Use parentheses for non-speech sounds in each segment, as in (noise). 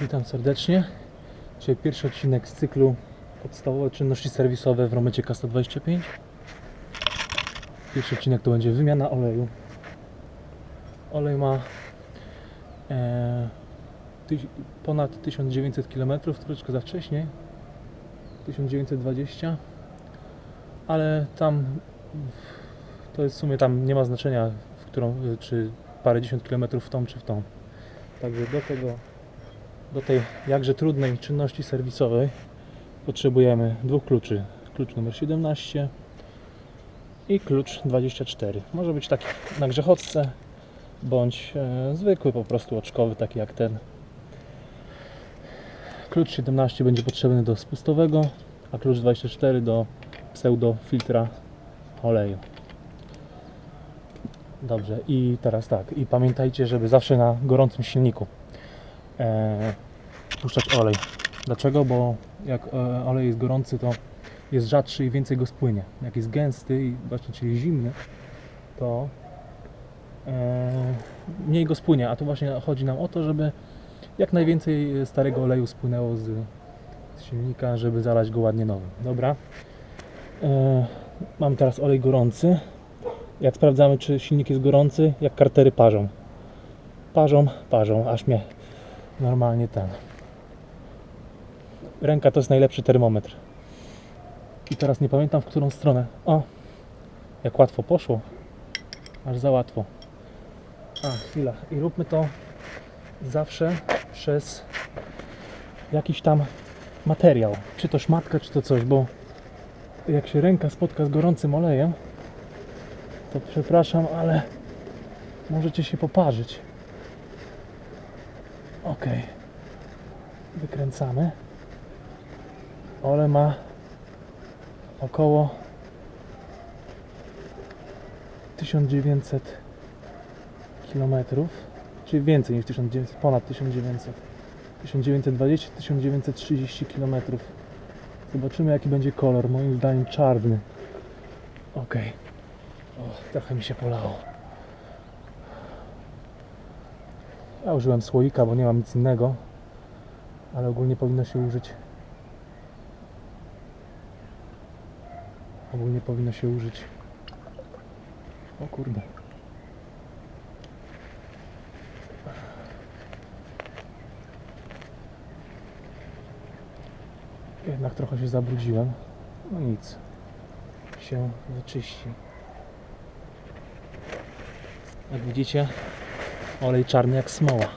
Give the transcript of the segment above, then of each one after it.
Witam serdecznie. Dzisiaj pierwszy odcinek z cyklu podstawowe czynności serwisowe w Romecie K125. Pierwszy odcinek to będzie wymiana oleju. Olej ma e, tyś, ponad 1900 km, troszeczkę za wcześnie. 1920. Ale tam to jest w sumie tam nie ma znaczenia, w którą, czy parędziesiąt kilometrów w tą czy w tą. Także do tego do tej jakże trudnej czynności serwisowej potrzebujemy dwóch kluczy. Klucz numer 17 i klucz 24. Może być taki na grzechotce bądź e, zwykły po prostu oczkowy, taki jak ten. Klucz 17 będzie potrzebny do spustowego, a klucz 24 do pseudofiltra oleju. Dobrze, i teraz tak, i pamiętajcie, żeby zawsze na gorącym silniku e, puszczać olej. Dlaczego? Bo jak e, olej jest gorący, to jest rzadszy i więcej go spłynie. Jak jest gęsty i właśnie czyli zimny, to e, mniej go spłynie. A tu właśnie chodzi nam o to, żeby jak najwięcej starego oleju spłynęło z, z silnika, żeby zalać go ładnie nowym. Dobra. E, mam teraz olej gorący. Jak sprawdzamy, czy silnik jest gorący, jak kartery parzą. Parzą, parzą, aż mnie normalnie ten. Ręka to jest najlepszy termometr. I teraz nie pamiętam w którą stronę. O, jak łatwo poszło. Aż za łatwo. A, chwila. I róbmy to zawsze przez jakiś tam materiał. Czy to szmatka, czy to coś, bo jak się ręka spotka z gorącym olejem, to przepraszam, ale możecie się poparzyć. Ok. Wykręcamy. Ole ma około 1900 km, czyli więcej niż 1900, ponad 1900. 1920-1930 km. Zobaczymy jaki będzie kolor. Moim zdaniem czarny. Ok. O, trochę mi się polało. Ja użyłem słoika, bo nie mam nic innego, ale ogólnie powinno się użyć. Ogólnie powinno się użyć. O kurde. Jednak trochę się zabrudziłem. No nic. Się wyczyści. Jak widzicie, olej czarny jak smoła.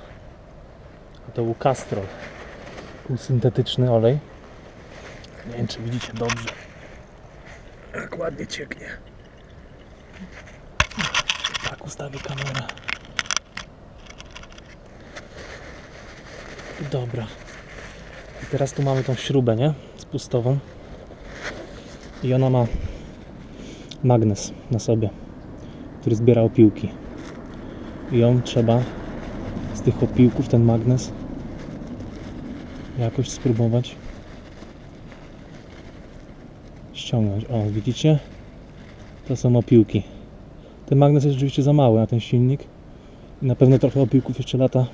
A to był kastrol. Półsyntetyczny olej. Nie wiem, czy widzicie dobrze. Jak ładnie cieknie. Tak ustawię kamerę. Dobra. I teraz tu mamy tą śrubę, nie? Spustową. I ona ma magnes na sobie, który zbiera opiłki i ją trzeba z tych opiłków, ten magnes jakoś spróbować ściągnąć. O, widzicie? To są opiłki. Ten magnes jest oczywiście za mały na ten silnik i na pewno trochę opiłków jeszcze lata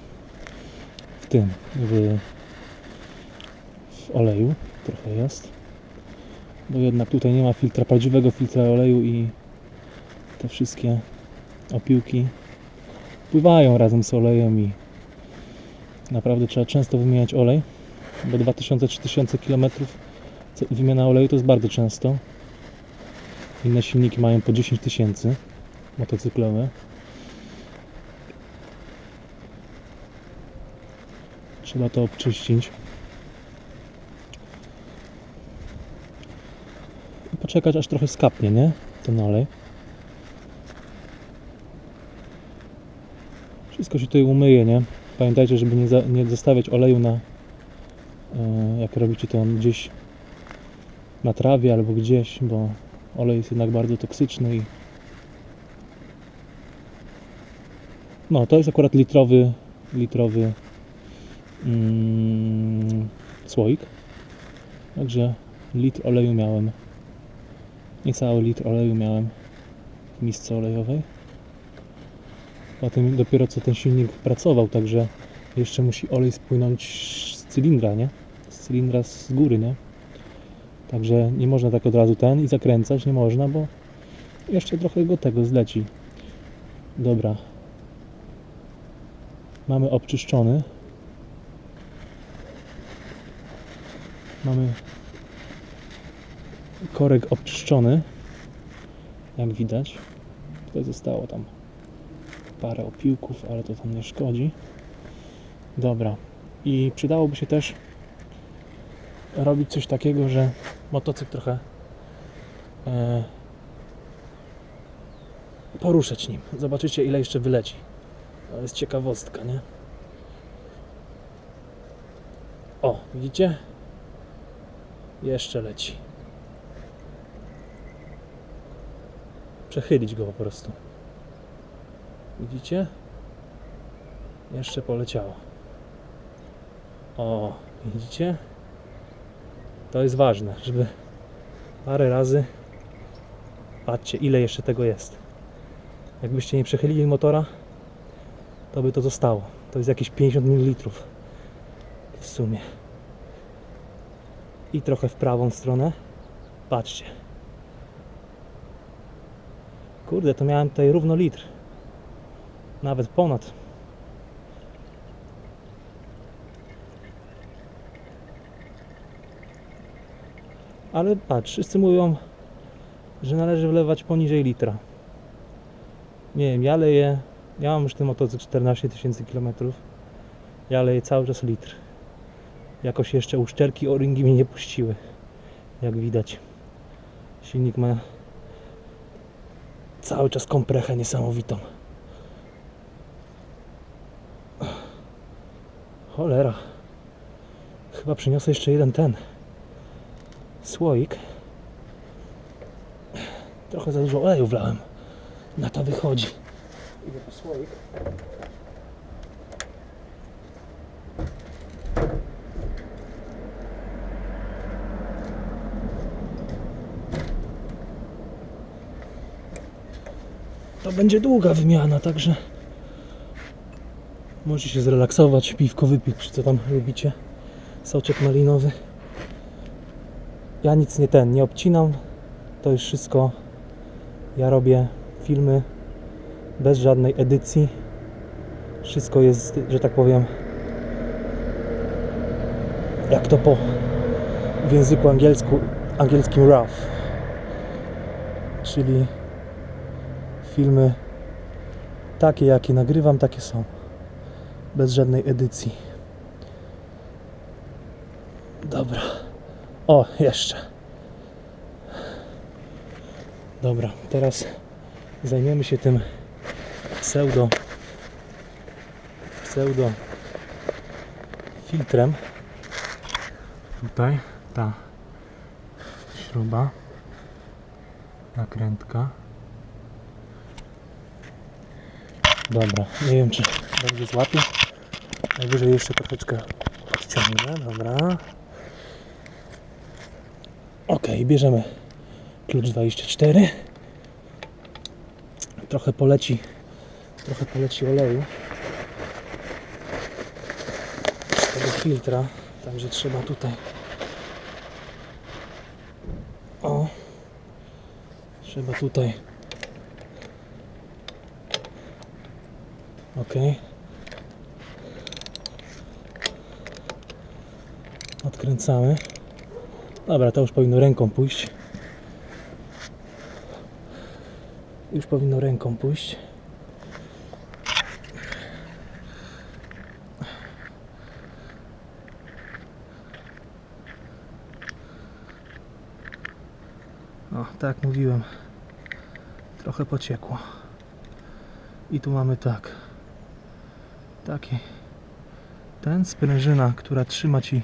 w tym, w, w oleju. Trochę jest. Bo jednak tutaj nie ma filtra, prawdziwego filtra oleju i te wszystkie opiłki pływają razem z olejem i naprawdę trzeba często wymieniać olej, bo 2000-3000 km wymiana oleju to jest bardzo często. Inne silniki mają po 10 tysięcy motocyklowe. Trzeba to obczyścić. I poczekać aż trochę skapnie, nie? Ten olej. Wszystko się tutaj umyje, nie? Pamiętajcie, żeby nie, za, nie zostawiać oleju na e, jak robicie to gdzieś na trawie albo gdzieś, bo olej jest jednak bardzo toksyczny i no to jest akurat litrowy litrowy mm, słoik także litr oleju miałem niecały litr oleju miałem w misce olejowej Potem dopiero co ten silnik pracował, także jeszcze musi olej spłynąć z cylindra, nie? Z cylindra z góry, nie? Także nie można tak od razu ten i zakręcać, nie można, bo jeszcze trochę go tego zleci. Dobra. Mamy obczyszczony. Mamy korek obczyszczony. Jak widać. Tutaj zostało tam parę opiłków, ale to tam nie szkodzi. Dobra. I przydałoby się też robić coś takiego, że motocykl trochę e, poruszać nim. Zobaczycie ile jeszcze wyleci. To jest ciekawostka, nie? O, widzicie? Jeszcze leci. Przechylić go po prostu. Widzicie? Jeszcze poleciało. O, widzicie? To jest ważne, żeby parę razy patrzcie ile jeszcze tego jest. Jakbyście nie przechylili motora, to by to zostało. To jest jakieś 50 ml w sumie. I trochę w prawą stronę. Patrzcie. Kurde, to miałem tutaj równo litr. Nawet ponad. Ale patrz, wszyscy mówią, że należy wlewać poniżej litra. Nie wiem, ja leję, ja mam już ten motocykl 14 tysięcy kilometrów. Ja leję cały czas litr. Jakoś jeszcze uszczelki o-ringi mnie nie puściły. Jak widać. Silnik ma cały czas komprechę niesamowitą. Cholera. Chyba przyniosę jeszcze jeden ten słoik. Trochę za dużo oleju wlałem. Na to wychodzi. Idę po słoik. To będzie długa wymiana, także możecie się zrelaksować, piwko wypić, czy co tam lubicie. Soczek malinowy. Ja nic nie ten, nie obcinam. To jest wszystko. Ja robię filmy bez żadnej edycji. Wszystko jest, że tak powiem, jak to po w języku angielsku, angielskim rough. Czyli filmy takie, jakie nagrywam, takie są. Bez żadnej edycji. Dobra. O, jeszcze. Dobra, teraz zajmiemy się tym pseudo pseudo filtrem. Tutaj ta śruba, nakrętka. Dobra, nie wiem czy dobrze złapię. Najwyżej jeszcze troszeczkę odciągnę, dobra. Ok, bierzemy klucz 24. Trochę poleci, trochę poleci oleju z tego filtra, także trzeba tutaj. O, trzeba tutaj. Ok. Odkręcamy. Dobra, to już powinno ręką pójść. Już powinno ręką pójść. O, tak jak mówiłem, trochę pociekło. I tu mamy tak. Taki ten sprężyna, która trzyma ci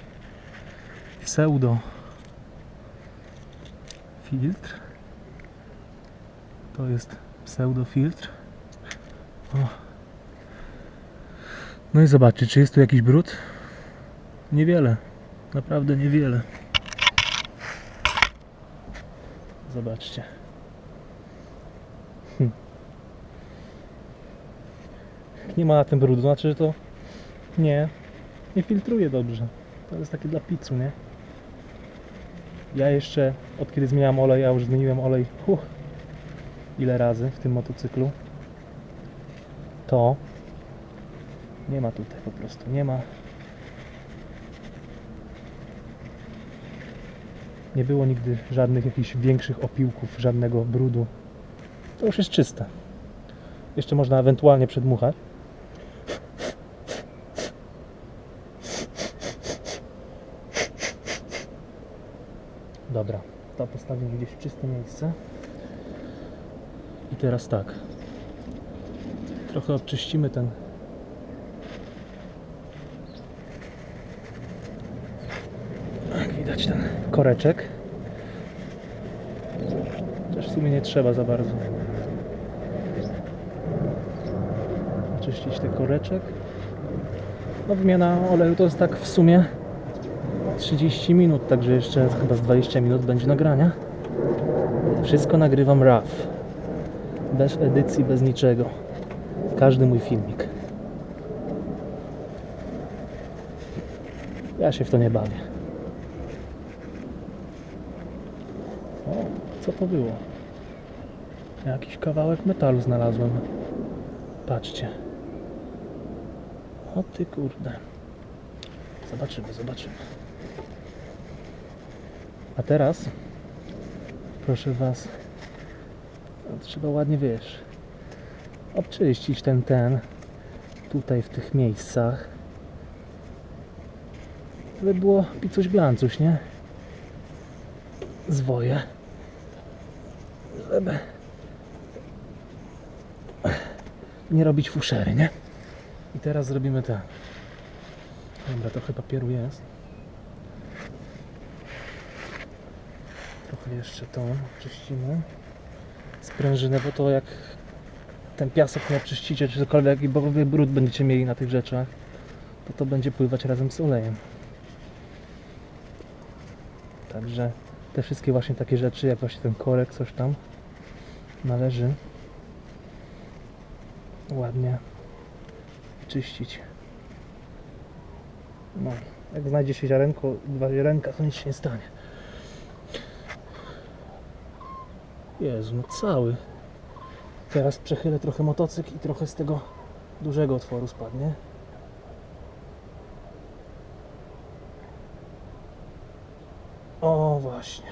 pseudo filtr. To jest pseudofiltr. O. No i zobaczcie, czy jest tu jakiś brud? Niewiele. Naprawdę niewiele. Zobaczcie. Hm. Nie ma na tym brudu, znaczy, że to Nie, nie filtruje dobrze. To jest takie dla pizzu, nie? Ja jeszcze, od kiedy zmieniam olej, ja już zmieniłem olej huh, ile razy w tym motocyklu. To nie ma tutaj po prostu, nie ma. Nie było nigdy żadnych jakichś większych opiłków, żadnego brudu. To już jest czyste. Jeszcze można ewentualnie przedmuchać. Dobra, to postawimy gdzieś w czyste miejsce. I teraz tak. Trochę odczyścimy ten. Jak Widać ten koreczek. Też w sumie nie trzeba za bardzo. Oczyścić ten koreczek. No wymiana oleju to jest tak w sumie 30 minut, także jeszcze chyba z 20 minut będzie nagrania. Wszystko nagrywam RAW. Bez edycji, bez niczego. Każdy mój filmik. Ja się w to nie bawię. O, co to było? Jakiś kawałek metalu znalazłem. Patrzcie. O ty kurde. Zobaczymy, zobaczymy. A teraz proszę Was, trzeba ładnie wiesz, obczyścić ten ten tutaj w tych miejscach, żeby było picuś glancuś, nie? Zwoje, żeby nie robić fuszery, nie? I teraz zrobimy tak. Dobra, trochę papieru jest. Trochę jeszcze to czyścimy. Sprężynę, bo to jak ten piasek nie oczyścicie, czy cokolwiek i bogowy brud będziecie mieli na tych rzeczach, to to będzie pływać razem z olejem. Także te wszystkie właśnie takie rzeczy, jak właśnie ten korek, coś tam, należy ładnie czyścić. No, jak znajdzie się ziarenko, dwa ziarenka, to nic się nie stanie. Jezu, no cały. Teraz przechylę trochę motocykl i trochę z tego dużego otworu spadnie. O właśnie.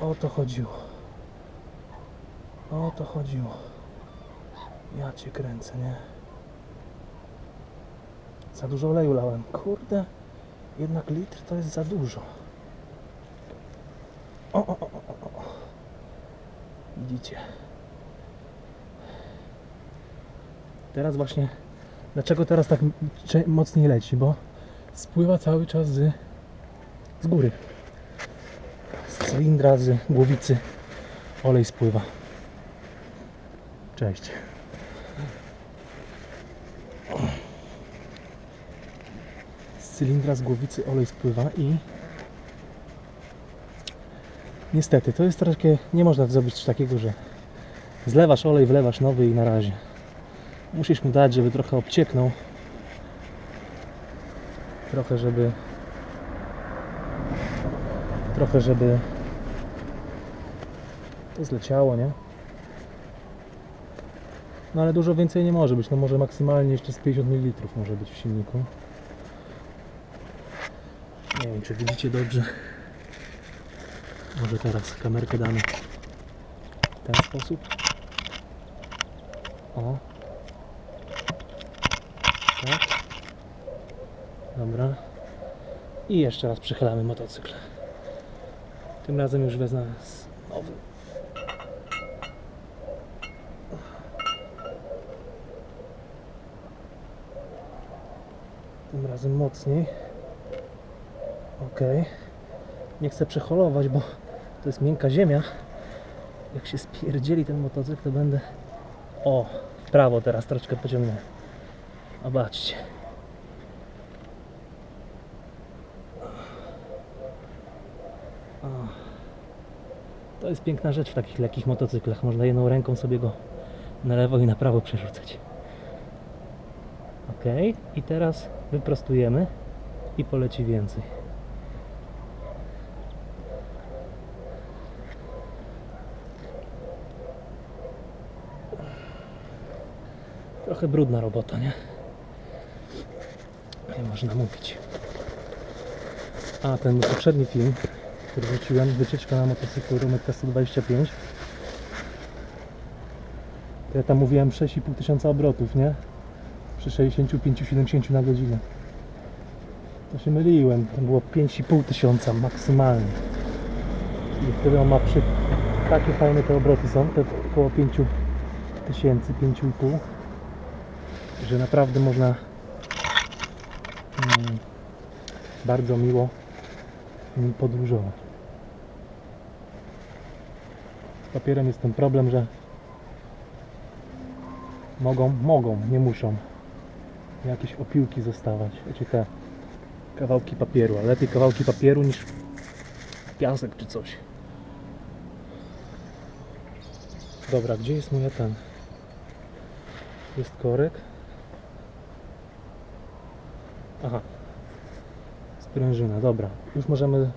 O to chodziło. O to chodziło. Ja cię kręcę, nie? Za dużo oleju lałem. Kurde. Jednak litr to jest za dużo. O, o, o. Widzicie? Teraz właśnie, dlaczego teraz tak mocniej leci? Bo spływa cały czas z, z góry. Z cylindra, z głowicy olej spływa. Cześć. Z cylindra, z głowicy olej spływa i Niestety, to jest troszkę, nie można zrobić takiego, że zlewasz olej, wlewasz nowy i na razie. Musisz mu dać, żeby trochę obcieknął. Trochę, żeby trochę, żeby to zleciało, nie? No ale dużo więcej nie może być, no może maksymalnie jeszcze z 50 ml może być w silniku. Nie wiem, czy widzicie dobrze. Może teraz kamerkę damy w ten sposób. O. Tak. Dobra. I jeszcze raz przychylamy motocykl. Tym razem już wezmę z nowym. Tym razem mocniej. Ok. Nie chcę przeholować, bo to jest miękka ziemia. Jak się spierdzieli ten motocykl, to będę... O, w prawo teraz troszkę pociągnę. Zobaczcie. O. To jest piękna rzecz w takich lekkich motocyklach. Można jedną ręką sobie go na lewo i na prawo przerzucać. Ok, i teraz wyprostujemy i poleci więcej. Trochę brudna robota, nie? Nie można mówić. A ten poprzedni film, który wrzuciłem, wycieczka na motocyklu Rumetka 125, to ja tam mówiłem 6,5 tysiąca obrotów, nie? Przy 65-70 na godzinę. To się myliłem, to było 5,5 tysiąca maksymalnie. I wtedy on ma przy... Takie fajne te obroty są, te około 5 tysięcy, 5,5 że naprawdę można mm, bardzo miło nim podróżować. Z papierem jest ten problem, że mogą, mogą, nie muszą jakieś opiłki zostawać, wiecie te kawałki papieru, ale lepiej kawałki papieru niż piasek czy coś. Dobra, gdzie jest moja ten? Jest korek. Aha. Sprężyna, dobra. Już możemy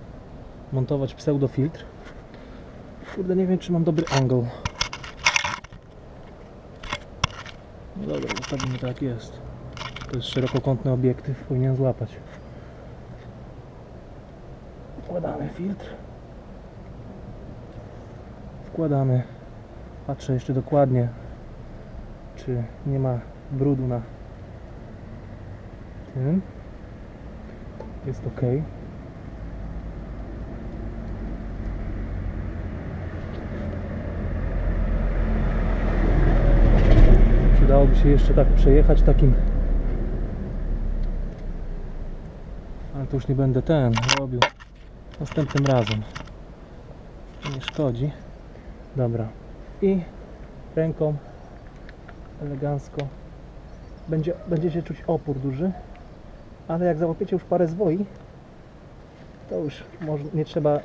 montować pseudofiltr. Kurde, nie wiem czy mam dobry angle. No dobra, zostawimy tak jest. To jest szerokokątny obiektyw, powinien złapać. Wkładamy filtr. Wkładamy. Patrzę jeszcze dokładnie, czy nie ma brudu na Jest ok. Przydałoby się jeszcze tak przejechać takim. Ale to już nie będę ten robił. Następnym razem. Nie szkodzi. Dobra. I ręką elegancko będzie, będziecie czuć opór duży, ale jak załapiecie już parę zwoi, to już może, nie trzeba.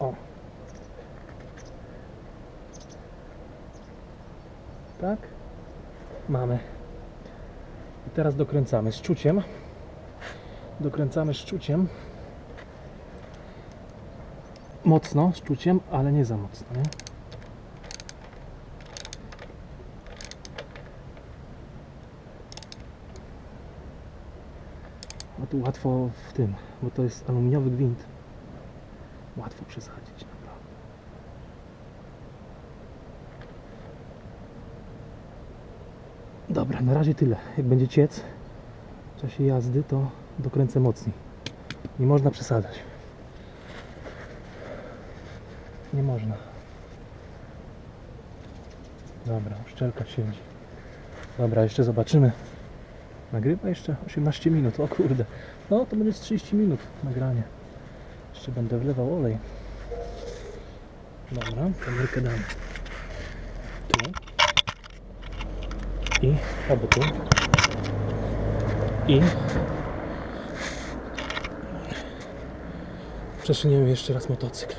O. Tak? Mamy. I teraz dokręcamy szczuciem. Dokręcamy szczuciem. Mocno, szczuciem, ale nie za mocno, nie? Łatwo w tym, bo to jest aluminiowy gwint. Łatwo przesadzić naprawdę. Dobra, na razie tyle. Jak będzie ciec w czasie jazdy, to dokręcę mocniej. Nie można przesadzać. Nie można. Dobra, szczelka siedzi. Dobra, jeszcze zobaczymy. Nagrywa jeszcze 18 minut, o kurde. No to będzie z 30 minut nagranie. Jeszcze będę wlewał olej. Dobra, kamerkę dam tu. I albo tu. I przesuniemy jeszcze raz motocykl.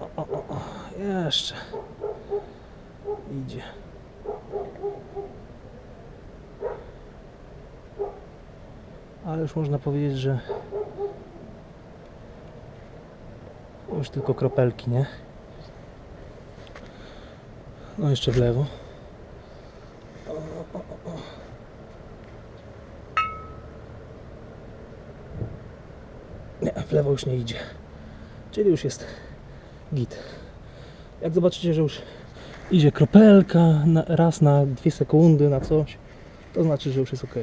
O, o, o, o. Jeszcze. Idzie. Ale już można powiedzieć, że już tylko kropelki, nie? No jeszcze w lewo. Nie, w lewo już nie idzie. Czyli już jest git. Jak zobaczycie, że już idzie kropelka raz na dwie sekundy na coś, to znaczy, że już jest ok.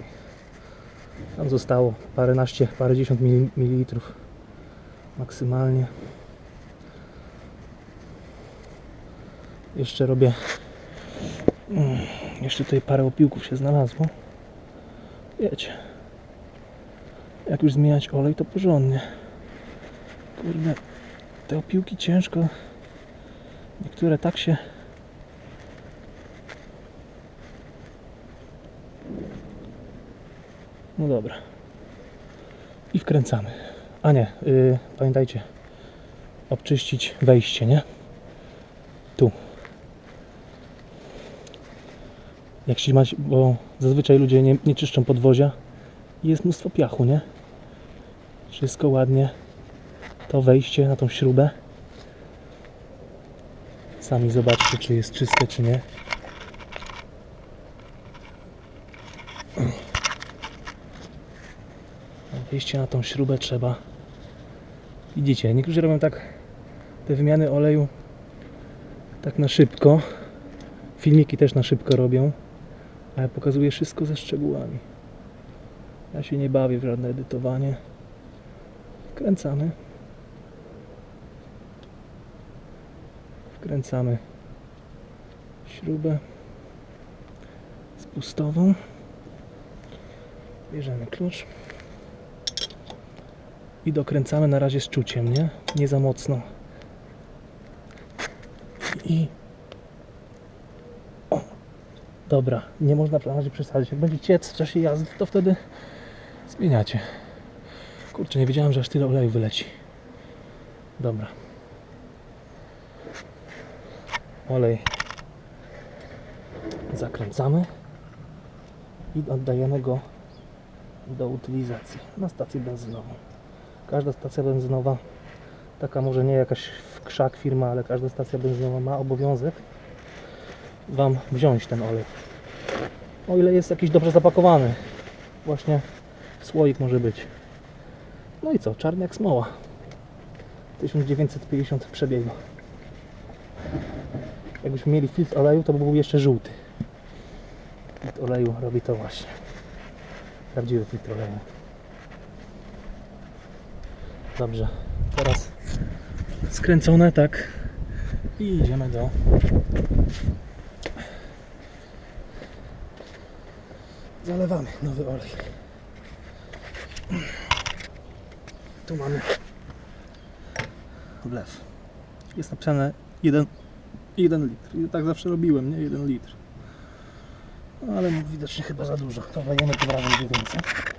Tam zostało paręnaście, parędziesiąt mili- mililitrów maksymalnie. Jeszcze robię. Mm, Jeszcze tutaj parę opiłków się znalazło. Wiecie. Jak już zmieniać olej, to porządnie. Kurde, te opiłki ciężko. Niektóre tak się. No dobra. I wkręcamy. A nie, yy, pamiętajcie, obczyścić wejście, nie? Tu. Jak się ma, bo zazwyczaj ludzie nie, nie czyszczą podwozia i jest mnóstwo piachu, nie? Wszystko ładnie. To wejście na tą śrubę. Sami zobaczcie, czy jest czyste, czy nie. Wejście na tą śrubę trzeba. Widzicie, niektórzy robią tak te wymiany oleju tak na szybko. Filmiki też na szybko robią, a ja pokazuję wszystko ze szczegółami. Ja się nie bawię w żadne edytowanie. Wkręcamy. Wkręcamy śrubę spustową. Bierzemy klucz i dokręcamy na razie z czuciem, nie? Nie za mocno. I o, dobra, nie można na razie przesadzić. Jak będzie ciec w czasie jazdy, to wtedy zmieniacie. Kurczę, nie wiedziałem, że aż tyle oleju wyleci. Dobra. Olej zakręcamy i oddajemy go do utylizacji na stację benzynową. Każda stacja benzynowa, taka może nie jakaś w krzak firma, ale każda stacja benzynowa ma obowiązek Wam wziąć ten olej. O ile jest jakiś dobrze zapakowany. Właśnie słoik może być. No i co? Czarny jak smoła. 1950 przebiegu. Jakbyśmy mieli filtr oleju, to by był jeszcze żółty. Filtr oleju robi to właśnie. Prawdziwy filtr oleju. Dobrze. Teraz skręcone, tak. I idziemy do Zalewamy nowy olej. Tu mamy wlew. Jest napisane 1, 1 litr. I tak zawsze robiłem, nie? 1 litr. No, ale widocznie chyba za dużo. To wejdziemy tym razem 900.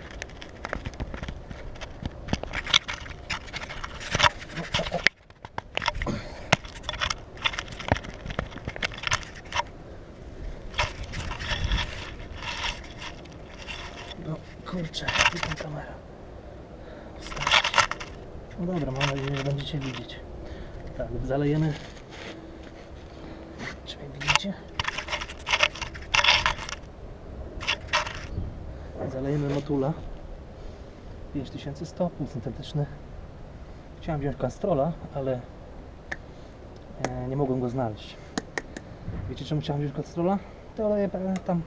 No kurczę, tam kamera? No dobra, mam nadzieję, że będziecie widzieć. Tak, zalejemy. Czy mnie widzicie? Zalejemy motula. 5100 stopni syntetyczny. Chciałem wziąć kastrola, ale e, nie mogłem go znaleźć. Wiecie czemu chciałem wziąć kastrola? Te oleje e, tam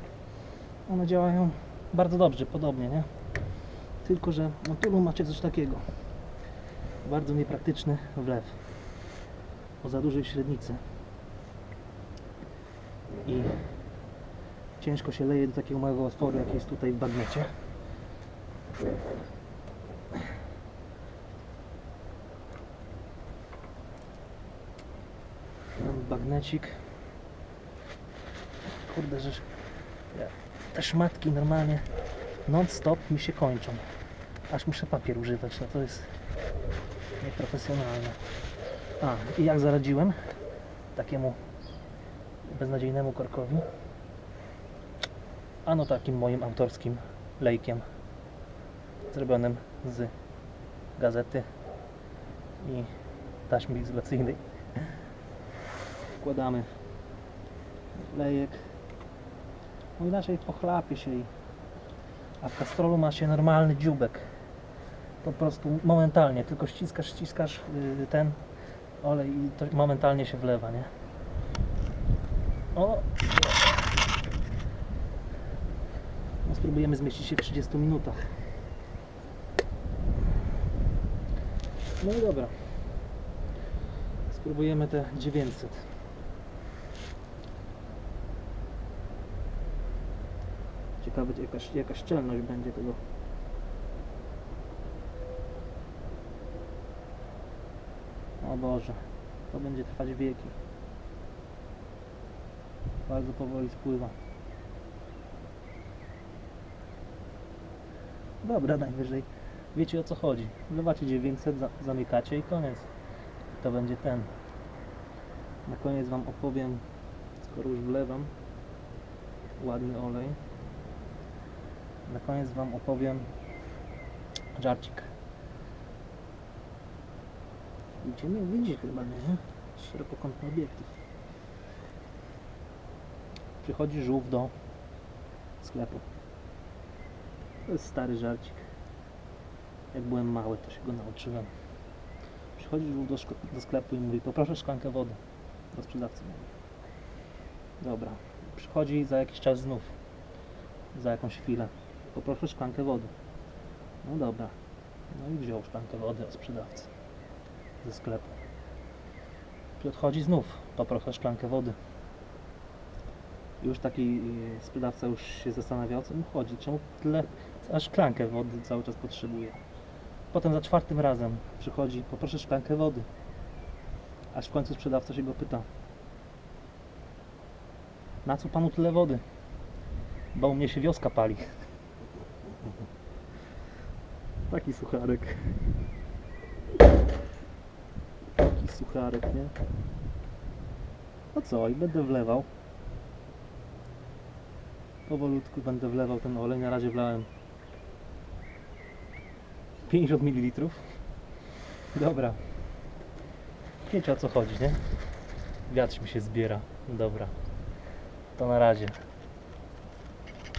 one działają bardzo dobrze, podobnie, nie? Tylko, że w motulu macie coś takiego. Bardzo niepraktyczny wlew. O za dużej średnicy. I ciężko się leje do takiego małego otworu, jak jest tutaj w bagnecie. Mam bagnecik. Kurde, że te szmatki normalnie non-stop mi się kończą. Aż muszę papier używać, no to jest nieprofesjonalne. A, i jak zaradziłem takiemu beznadziejnemu korkowi? Ano takim moim autorskim lejkiem zrobionym z gazety i taśmy izolacyjnej. Wkładamy lejek. No inaczej pochlapie się i a w kastrolu ma się normalny dziubek. Po prostu momentalnie, tylko ściskasz, ściskasz yy, ten olej i to momentalnie się wlewa, nie? O! No, spróbujemy zmieścić się w 30 minutach. No i dobra. Spróbujemy te 900. Czy jakaś, jaka szczelność będzie tego. O Boże, to będzie trwać wieki. Bardzo powoli spływa. Dobra, najwyżej. Wiecie o co chodzi. Wlewacie 900, za- zamykacie i koniec. To będzie ten. Na koniec Wam opowiem, skoro już wlewam, ładny olej. Na koniec Wam opowiem żarcik. Idziemy widzieć chyba, nie? Szerokokątny obiektyw. Przychodzi żółw do sklepu. To jest stary żarcik. Jak byłem mały, to się go nauczyłem. Przychodzi żółw do, do sklepu i mówi, poproszę szklankę wody. Do sprzedawcy mówi. Dobra. Przychodzi za jakiś czas znów. Za jakąś chwilę. Poproszę szklankę wody. No dobra. No i wziął szklankę wody od sprzedawcy. Ze sklepu. Podchodzi znów. Poproszę szklankę wody. Już taki y, sprzedawca już się o co mu chodzi. Czemu tyle, aż szklankę wody cały czas potrzebuje. Potem za czwartym razem przychodzi, poproszę szklankę wody. Aż w końcu sprzedawca się go pyta, na co panu tyle wody? Bo u mnie się wioska pali. (laughs) Taki sucharek. Taki sucharek, nie? No co, i będę wlewał. Powolutku będę wlewał ten olej. Na razie wlałem 50 ml. Dobra. Wiecie o co chodzi, nie? Wiatr mi się zbiera. Dobra. To na razie.